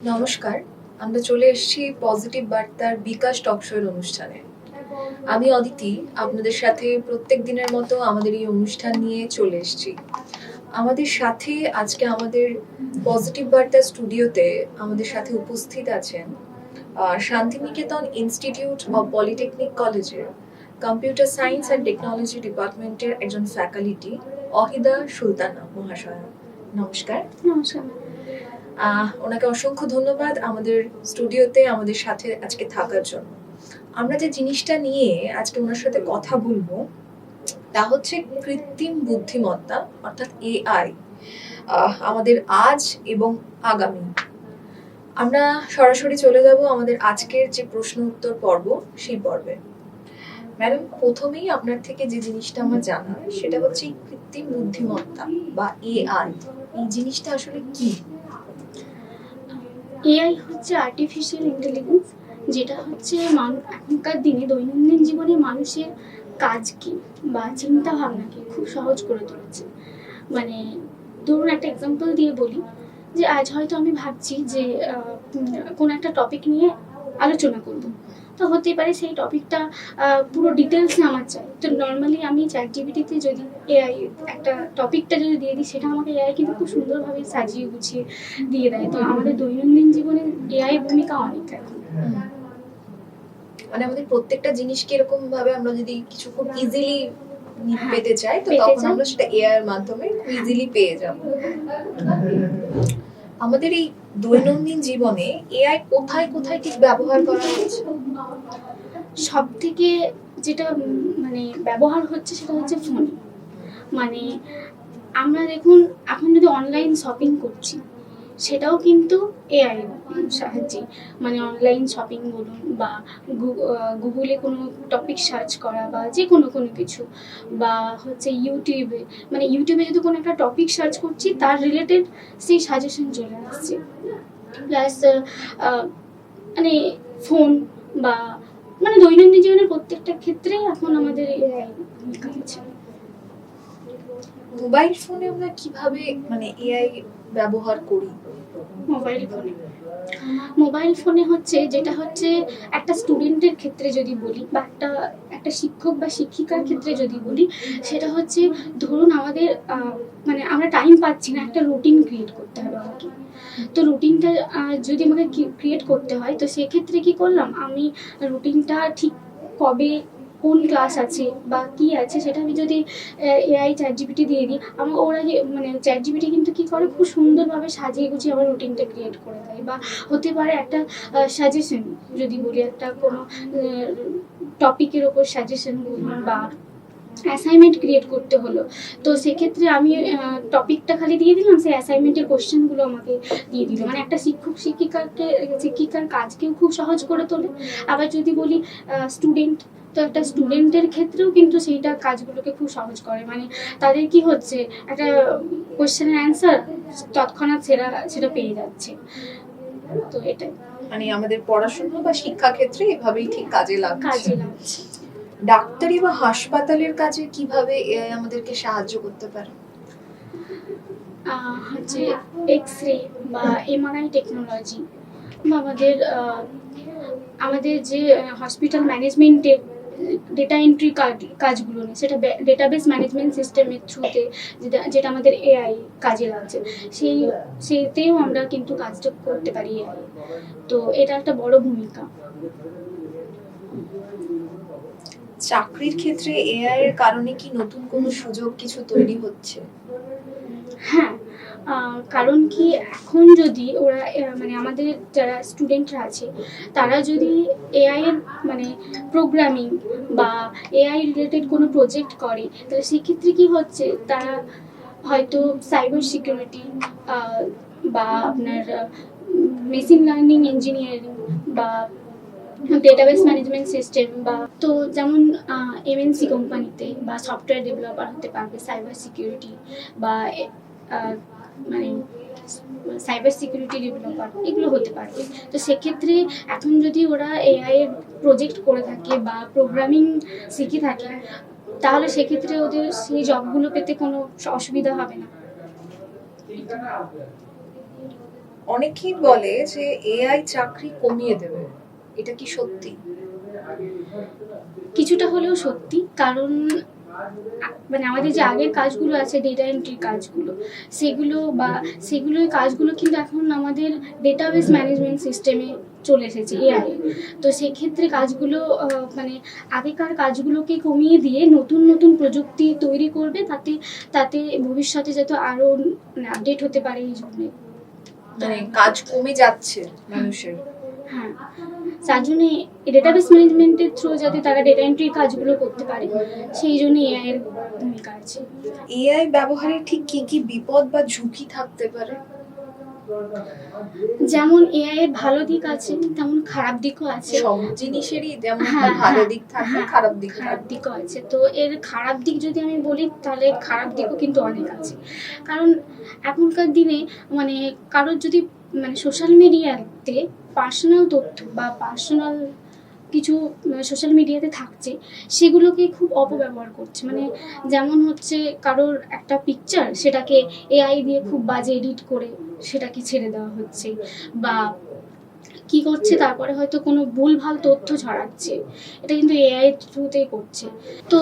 নমস্কার, আমরা চলে এসেছি পজিটিভ বার্তার বিকাশ টক শোয়ের অনুষ্ঠানে। আমি অদিতি, আপনাদের সাথে প্রত্যেক দিনের মতো আমাদের এই অনুষ্ঠান নিয়ে চলে এসেছি। আমাদের সাথে আজকে আমাদের পজিটিভ বার্তা স্টুডিওতে আমাদের সাথে উপস্থিত আছেন শান্তিনিকেতন ইনস্টিটিউট অফ পলিটেকনিক কলেজের কম্পিউটার সায়েন্স অ্যান্ড টেকনোলজি ডিপার্টমেন্টের একজন ফ্যাকাল্টি, অহিদা সুলতানা মহাশয়। নমস্কার। নমস্কার। ওনাকে অসংখ্য ধন্যবাদ আমাদের স্টুডিওতে, আমাদের সাথে আজকে থাকার জন্য। আমরা যে জিনিসটা নিয়ে আজকে ওনার সাথে কথা বলব, তা হচ্ছে কৃত্রিম বুদ্ধিমত্তা, অর্থাৎ এআই আমাদের আজ এবং আগামী। আমরা সরাসরি চলে যাব আমাদের আজকের যে প্রশ্ন উত্তর পর্ব, সেই পর্বে। ম্যাডাম, প্রথমেই আপনার থেকে যে জিনিসটা আমার জানা সেটা হচ্ছে কৃত্রিম বুদ্ধিমত্তা বা এআই এই জিনিসটা আসলে কি? এআই হচ্ছে আর্টিফিশিয়াল ইন্টেলিজেন্স যেটা হচ্ছে মানুষ এখনকার দিনে দৈনন্দিন জীবনে মানুষের কাজকে বা চিন্তা ভাবনাকে খুব সহজ করে তুলেছে। মানে ধরুন একটা এক্সাম্পল দিয়ে বলি যে আজ হয়তো আমি ভাবছি যে কোন কোনো একটা টপিক নিয়ে আলোচনা করব। তো হতে পারে সেই টপিকটা পুরো ডিটেলস আমার চাই। তো নর্মালি আমি চ্যাট জিবিটিতে যদি এআই একটা টপিকটা যদি দিয়ে দিই সেটা আমাকে এআই কিন্তু খুব সুন্দরভাবে সাজিয়ে গুছিয়ে দিয়ে দেয়। তো আমাদের দৈনন্দিন জীবনে এআই ভূমিকা অনেক মানে আমাদের প্রত্যেকটা জিনিসকে এরকম ভাবে আমরা যদি কিছু খুব ইজিলি হ্যাঁ, পেতে চাই তো তখন আমরা সেটা এআই এর মাধ্যমে ইজিলি পেয়ে যাব। আমাদের এই দৈনন্দিন জীবনে এআই কোথায় কোথায় ঠিক ব্যবহার করা হচ্ছে? সব থেকে যেটা মানে ব্যবহার হচ্ছে সেটা হচ্ছে ফোন মানে আমরা দেখুন, এখন যদি অনলাইন শপিং করছি সেটাও কিন্তু এআই সাহায্যে। মানে অনলাইন শপিং বলুন বা গুগলে কোনো টপিক সার্চ করা বা যে কোনো কোনো কিছু বা হচ্ছে ইউটিউবে মানে ইউটিউবে যদি কোনো একটা টপিক সার্চ করছি, তার রিলেটেড সেই সাজেশন চলে আসছে। প্লাস মানে ফোন বা মানে দৈনন্দিন জীবনের প্রত্যেকটা ক্ষেত্রে এখন আমাদের এআই ভূমিকা আছে মোবাইল ফোনে আমরা কীভাবে মানে এআই ব্যবহার করি। মোবাইল ফোনে। মোবাইল ফোনে হচ্ছে, যেটা হচ্ছে একটা স্টুডেন্টের ক্ষেত্রে যদি বলি, বা একটা একটা শিক্ষক বা শিক্ষিকার ক্ষেত্রে যদি বলি, সেটা হচ্ছে ধরুন আমাদের মানে আমরা টাইম পাচ্ছি না একটা রুটিন ক্রিয়েট করতে হবে আমাকে। তো রুটিনটা যদি আমাকে ক্রিয়েট করতে হয়, তো সেক্ষেত্রে কি করলাম? আমি রুটিনটা ঠিক কবে কোন ক্লাস আছে বা কি আছে সেটা আমি যদি এআই চ্যাট জিপিটি দিয়ে দিই, আমার ওরা মানে চ্যাট জিপিটি কিন্তু কি করে? খুব সুন্দরভাবে সাজিয়ে গুছিয়ে আমার রুটিনটা ক্রিয়েট করে দেয় বা হতে পারে একটা সাজেশন যদি বলি একটা কোনো টপিকের ওপর সাজেশন বলুন বা অ্যাসাইনমেন্ট ক্রিয়েট করতে হলো। তো সেক্ষেত্রে আমি টপিকটা খালি দিয়ে দিলাম সেই অ্যাসাইনমেন্টের কোশ্চেনগুলো আমাকে দিয়ে দিল। মানে একটা শিক্ষক শিক্ষিকাকে শিক্ষিকার কাজকেও খুব সহজ করে তোলে। আবার যদি বলি স্টুডেন্ট তো একটা স্টুডেন্টের ক্ষেত্রেও কিন্তু সেইটা কাজগুলোকে খুব সহজ করে। মানে তাদের কি হচ্ছে একটা কোশ্চেনের অ্যান্সার তৎক্ষণাৎ সেটা সেটা পেয়ে যাচ্ছে। তো এটাই। মানে আমাদের পড়াশোনা বা শিক্ষা ক্ষেত্রে এভাবেই ঠিক কাজে লাগছে। কাজে লাগছে। ডাক্তারি বা হাসপাতালের কাজে কীভাবে এআই আমাদেরকে সাহায্য করতে পারে? হচ্ছে এক্স রে বা এমআরআই টেকনোলজি আমাদের আমাদের যে হসপিটাল ম্যানেজমেন্টের ডেটা এন্ট্রি কাজগুলো নেই সেটা ডেটাবেস ম্যানেজমেন্ট সিস্টেমের থ্রুতে যেটা যেটা আমাদের এআই কাজে লাগছে, সেই, সেইতেও আমরা কিন্তু কাজটা করতে পারি এআই। তো এটা একটা বড় ভূমিকা। চাকরির ক্ষেত্রে এআই এর কারণে কি নতুন কোনো সুযোগ কিছু তৈরি হচ্ছে? হ্যাঁ কারণ কি এখন যদি ওরা মানে আমাদের যারা স্টুডেন্টরা আছে, তারা যদি এআই এর মানে প্রোগ্রামিং বা এআই রিলেটেড কোনো প্রজেক্ট করে, তাহলে সেক্ষেত্রে কি হচ্ছে? তারা হয়তো সাইবার সিকিউরিটি বা আপনার মেশিন লার্নিং ইঞ্জিনিয়ারিং বা ডেটাবেস ম্যানেজমেন্ট সিস্টেম বা তো যেমন এমএনসি কোম্পানিতে বা সফটওয়্যার ডেভেলপার হতে পারবে সাইবার সিকিউরিটি বা মানে সাইবার সিকিউরিটি ডেভেলপার এগুলো হতে পারবে। তো সেক্ষেত্রে এখন যদি ওরা এআই প্রজেক্ট করে থাকে বা প্রোগ্রামিং শিখে থাকে, তাহলে সেক্ষেত্রে ওদের সেই জবগুলো পেতে কোনো অসুবিধা হবে না। অনেকেই বলে যে এআই চাকরি কমিয়ে দেবে। এটা কি সত্যি? কিছুটা হলেও সত্যি, কারণ মানে আমাদের যে আগের কাজগুলো আছে ডেটা এন্ট্রির কাজগুলো, সেগুলো বা সেগুলোই কাজগুলো কিন্তু এখন আমাদের ডেটাবেস ম্যানেজমেন্ট সিস্টেমে চলে এসেছে এআই তো সেক্ষেত্রে কাজগুলো মানে আগেকার কাজগুলোকে কমিয়ে দিয়ে নতুন নতুন প্রযুক্তি তৈরি করবে, তাতে তাতে ভবিষ্যতে যাতে আরও আপডেট হতে পারে এই জন্যে। মানে কাজ কমে যাচ্ছে মানুষের। হ্যাঁ। তার জন্য ডেটাবেস ম্যানেজমেন্টের থ্রু যাতে তারা ডেটা এন্ট্রির কাজগুলো করতে পারে সেই জন্য এআই এর ভূমিকা আছে। এআই ব্যবহারে ঠিক কি কি বিপদ বা ঝুঁকি থাকতে পারে? যেমন এআই এর ভালো দিক আছে তেমন খারাপ দিকও আছে। সব জিনিসেরই যেমন হ্যাঁ, ভালো হ্যাঁ, দিক থাকে হ্যাঁ, খারাপ দিক খারাপ দিকও আছে। তো এর খারাপ দিক যদি আমি বলি তাহলে খারাপ দিকও কিন্তু অনেক আছে। কারণ এখনকার দিনে মানে কারোর যদি মানে সোশ্যাল মিডিয়াতে পার্সোনাল তথ্য বা পার্সোনাল কিছু সোশ্যাল মিডিয়াতে থাকছে, সেগুলোকে খুব অপব্যবহার করছে। মানে যেমন হচ্ছে কারোর একটা পিকচার সেটাকে এআই দিয়ে খুব বাজে এডিট করে সেটাকে ছেড়ে দেওয়া হচ্ছে বা কি করছে তারপরে হয়তো কোনো ভুলভাল তথ্য ছড়াচ্ছে। এটা কিন্তু এআই থ্রুতেই করছে। তো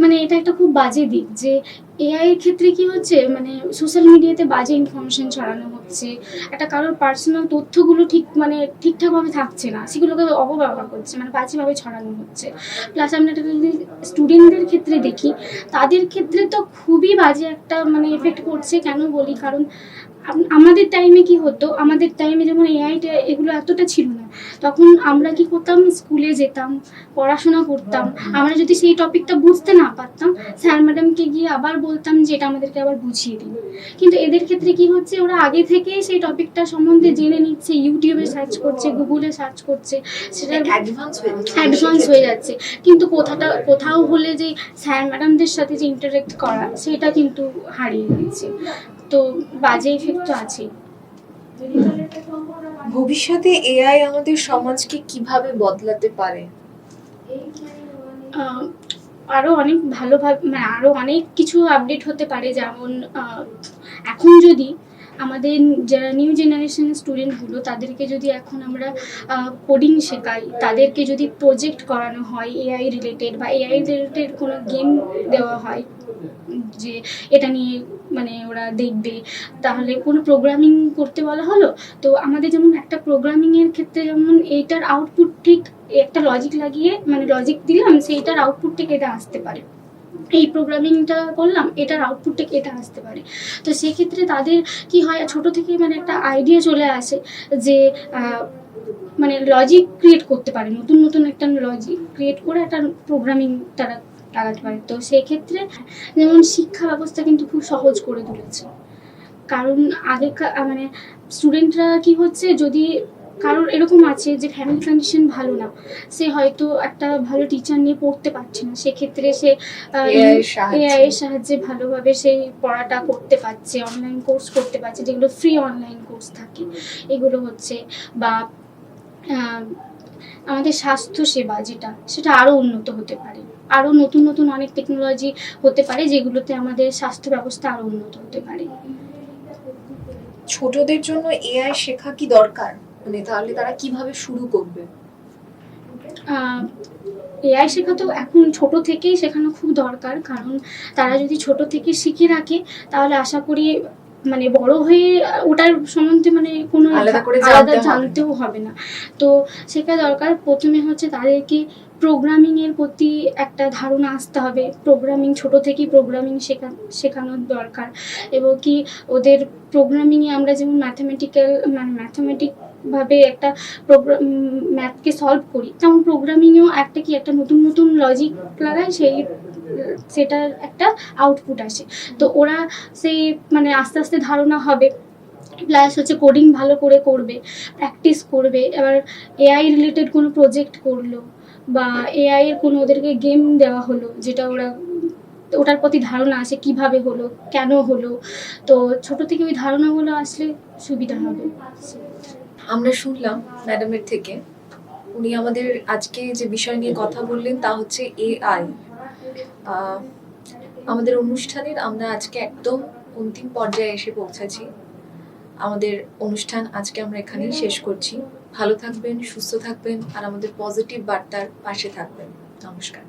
মানে এটা একটা খুব বাজে দিক যে এআই এর ক্ষেত্রে কি হচ্ছে মানে সোশ্যাল মিডিয়াতে বাজে ইনফরমেশন ছড়ানো হচ্ছে। একটা কারোর পার্সোনাল তথ্যগুলো ঠিক মানে ঠিকঠাকভাবে থাকছে না। সেগুলোকে অপব্যবহার করছে মানে বাজেভাবে ছড়ানো হচ্ছে। প্লাস আমরা একটা যদি স্টুডেন্টদের ক্ষেত্রে দেখি তাদের ক্ষেত্রে তো খুবই বাজে একটা মানে এফেক্ট করছে কেন বলি? কারণ আমাদের টাইমে কি হতো? আমাদের টাইমে যেমন এআইটা এগুলো এতটা ছিল না। তখন আমরা কি করতাম? স্কুলে যেতাম পড়াশোনা করতাম। আমরা যদি সেই টপিকটা বুঝতে না পারতাম স্যার ম্যাডামকে গিয়ে আবার বলতাম যে এটা আমাদেরকে আবার বুঝিয়ে দিন। কিন্তু এদের ক্ষেত্রে কি হচ্ছে? ওরা আগে থেকেই সেই টপিকটা সম্বন্ধে জেনে নিচ্ছে ইউটিউবে সার্চ করছে গুগলে সার্চ করছে। সেটা অ্যাডভান্স হয়ে যাচ্ছে। কিন্তু কোথাটা কোথাও হলে যে স্যার ম্যাডামদের সাথে যে ইন্টারেক্ট করা সেটা কিন্তু হারিয়ে যাচ্ছে তো বাজে ইফেক্ট তো আছেই। ভবিষ্যতে এআই আমাদের সমাজকে কীভাবে বদলাতে পারে? আহ, আরও অনেক ভালোভাবে মানে আরও অনেক কিছু আপডেট হতে পারে যেমন এখন যদি আমাদের যারা নিউ জেনারেশনের স্টুডেন্টগুলো তাদেরকে যদি এখন আমরা কোডিং শেখাই তাদেরকে যদি প্রজেক্ট করানো হয় এআই রিলেটেড বা এআই রিলেটেড কোনো গেম দেওয়া হয় যে এটা নিয়ে মানে ওরা দেখবে। তাহলে কোনো প্রোগ্রামিং করতে বলা হলো? তো আমাদের যেমন একটা প্রোগ্রামিংয়ের ক্ষেত্রে যেমন এইটার আউটপুট ঠিক একটা লজিক লাগিয়ে মানে লজিক দিলাম, সেইটার আউটপুট থেকে এটা আসতে পারে। এই প্রোগ্রামিংটা করলাম, এটার আউটপুট থেকে এটা আসতে পারে। তো সেক্ষেত্রে তাদের কি হয়, ছোট থেকে মানে একটা আইডিয়া চলে আসে যে মানে লজিক ক্রিয়েট করতে পারে। নতুন নতুন একটা লজিক ক্রিয়েট করে একটা প্রোগ্রামিং তারা লাগাতে পারে। তো সেক্ষেত্রে যেমন শিক্ষা ব্যবস্থা কিন্তু খুব সহজ করে তুলেছে। কারণ আগেকার মানে স্টুডেন্টরা কি হচ্ছে যদি কারোর এরকম আছে যে ফ্যামিলি কন্ডিশন ভালো না সে হয়তো একটা ভালো টিচার নিয়ে পড়তে পারছে না। সেক্ষেত্রে সে এআই এর সাহায্যে। ভালোভাবে সেই পড়াটা করতে পারছে অনলাইন কোর্স করতে পারছে যেগুলো ফ্রি অনলাইন কোর্স থাকে। এগুলো হচ্ছে বা আহ, আমাদের স্বাস্থ্য সেবা যেটা সেটা আরও উন্নত হতে পারে। আরও নতুন নতুন অনেক টেকনোলজি হতে পারে যেগুলোতে আমাদের স্বাস্থ্য ব্যবস্থা আরও উন্নত হতে পারে। ছোটদের জন্য এআই শেখা কি দরকার? মানে তাহলে তারা কীভাবে শুরু করবে? এআই শেখা তো এখন ছোট থেকেই শেখানো খুব দরকার কারণ তারা যদি ছোট থেকে শিখে রাখে তাহলে আশা করি মানে বড় হয়ে ওটার সম্বন্ধে মানে কোনো আলাদা। জানতেও হবে না। তো শেখা দরকার। প্রথমে হচ্ছে তাদেরকে প্রোগ্রামিং এর প্রতি একটা ধারণা আসতে হবে। প্রোগ্রামিং ছোট থেকেই প্রোগ্রামিং শেখা শেখানোর দরকার। এবং কি ওদের প্রোগ্রামিংয়ে আমরা যেমন ম্যাথামেটিক্যাল মানে ম্যাথামেটিক ভাবে একটা প্রোগ্রাম ম্যাথকে সলভ করি তেমন প্রোগ্রামিংয়েও একটা কি একটা নতুন নতুন লজিক লাগায় সেই সেটার একটা আউটপুট আসে। তো ওরা সেই মানে আস্তে আস্তে ধারণা হবে প্লাস হচ্ছে কোডিং ভালো করে করবে প্র্যাকটিস করবে, এবার এআই রিলেটেড কোনো প্রজেক্ট করল বা এআই এর কোনো ওদেরকে গেম দেওয়া হলো, যেটা ওরা, ওটার প্রতি ধারণা আসে, কীভাবে হলো, কেন হলো, তো ছোট থেকে ওই ধারণাগুলো আসলে সুবিধা হবে। আমরা শুনলাম ম্যাডামের থেকে, উনি আমাদের আজকে যে বিষয় নিয়ে কথা বললেন তা হচ্ছে এআই আমাদের অনুষ্ঠানের আমরা আজকে একদম অন্তিম পর্যায়ে এসে পৌঁছেছি। আমাদের অনুষ্ঠান আজকে আমরা এখানেই শেষ করছি। ভালো থাকবেন, সুস্থ থাকবেন, আর আমাদের পজিটিভ বার্তার পাশে থাকবেন। নমস্কার।